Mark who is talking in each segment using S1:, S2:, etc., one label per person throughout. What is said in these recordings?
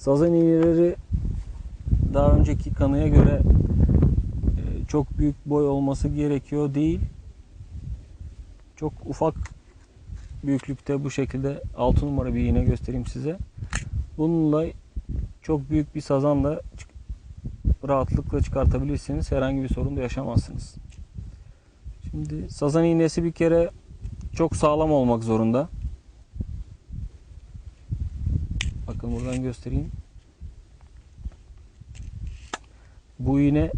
S1: Sazan iğneleri daha önceki kanıya göre e, çok büyük boy olması gerekiyor değil. Çok ufak büyüklükte bu şekilde 6 numara bir iğne göstereyim size. Bununla çok büyük bir sazanla rahatlıkla çıkartabilirsiniz. Herhangi bir sorun da yaşamazsınız. Şimdi sazan iğnesi bir kere çok sağlam olmak zorunda. Bakın buradan göstereyim. Bu iğne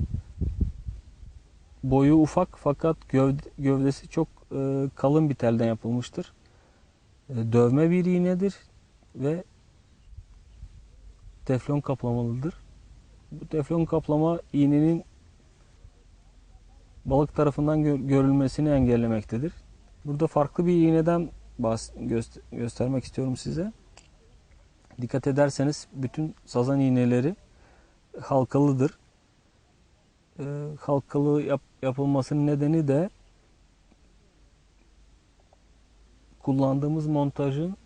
S1: boyu ufak fakat gövde, gövdesi çok e, kalın bir telden yapılmıştır. E, dövme bir iğnedir ve teflon kaplamalıdır. Bu teflon kaplama iğnenin balık tarafından gö- görülmesini engellemektedir. Burada farklı bir iğneden bahs- göster- göstermek istiyorum size. Dikkat ederseniz bütün sazan iğneleri halkalıdır. Ee, halkalı yap- yapılmasının nedeni de kullandığımız montajın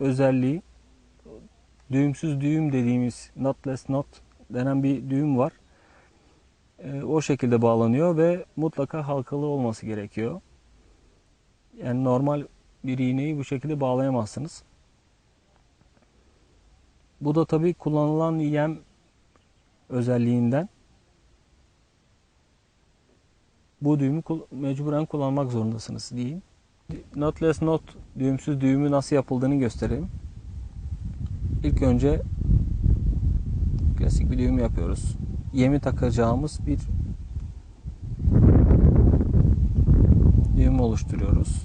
S1: özelliği düğümsüz düğüm dediğimiz knotless knot denen bir düğüm var. Ee, o şekilde bağlanıyor ve mutlaka halkalı olması gerekiyor. Yani normal bir iğneyi bu şekilde bağlayamazsınız. Bu da tabii kullanılan yem özelliğinden bu düğümü mecburen kullanmak zorundasınız diyeyim. Knotless knot düğümsüz düğümü nasıl yapıldığını göstereyim. İlk önce klasik bir düğüm yapıyoruz. Yemi takacağımız bir düğüm oluşturuyoruz.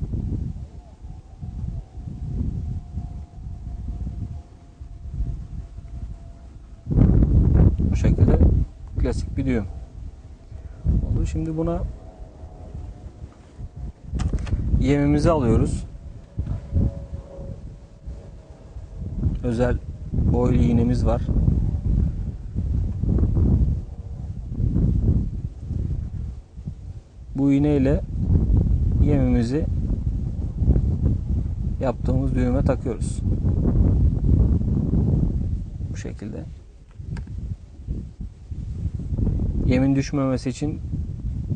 S1: Bu şekilde klasik bir düğüm oldu. Şimdi buna yemimizi alıyoruz. Özel boylu iğnemiz var. Bu iğne ile yemimizi yaptığımız düğüme takıyoruz. Bu şekilde. Yemin düşmemesi için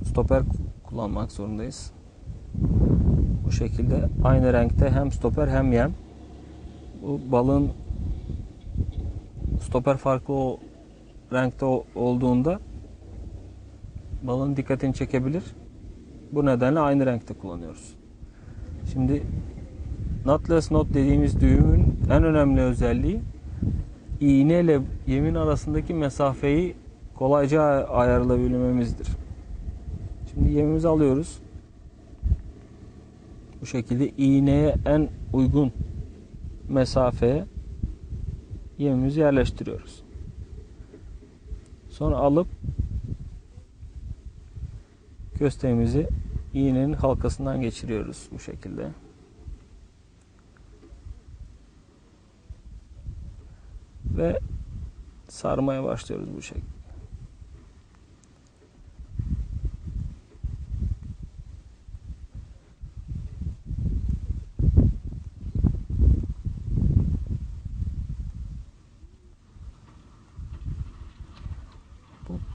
S1: stoper kullanmak zorundayız. Bu şekilde aynı renkte hem stoper hem yem. Bu balığın stoper farklı o renkte olduğunda balığın dikkatini çekebilir. Bu nedenle aynı renkte kullanıyoruz. Şimdi knotless knot dediğimiz düğümün en önemli özelliği iğne ile yemin arasındaki mesafeyi kolayca ayarlayabilmemizdir. Şimdi yemimizi alıyoruz. Bu şekilde iğneye en uygun mesafeye yemimizi yerleştiriyoruz. Sonra alıp kösteğimizi iğnenin halkasından geçiriyoruz bu şekilde. Ve sarmaya başlıyoruz bu şekilde.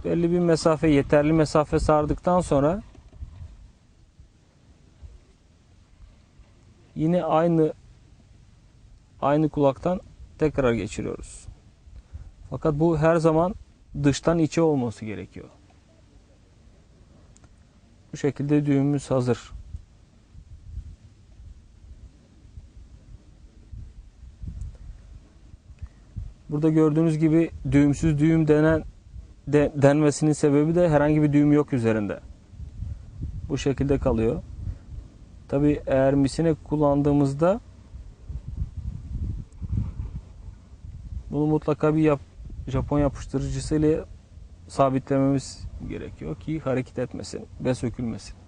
S1: Belli bir mesafe, yeterli mesafe sardıktan sonra yine aynı aynı kulaktan tekrar geçiriyoruz. Fakat bu her zaman dıştan içe olması gerekiyor. Bu şekilde düğümümüz hazır. Burada gördüğünüz gibi düğümsüz düğüm denen de, denmesinin sebebi de herhangi bir düğüm yok üzerinde. Bu şekilde kalıyor. Tabi eğer misine kullandığımızda bunu mutlaka bir yap, Japon yapıştırıcısı ile sabitlememiz gerekiyor ki hareket etmesin ve sökülmesin.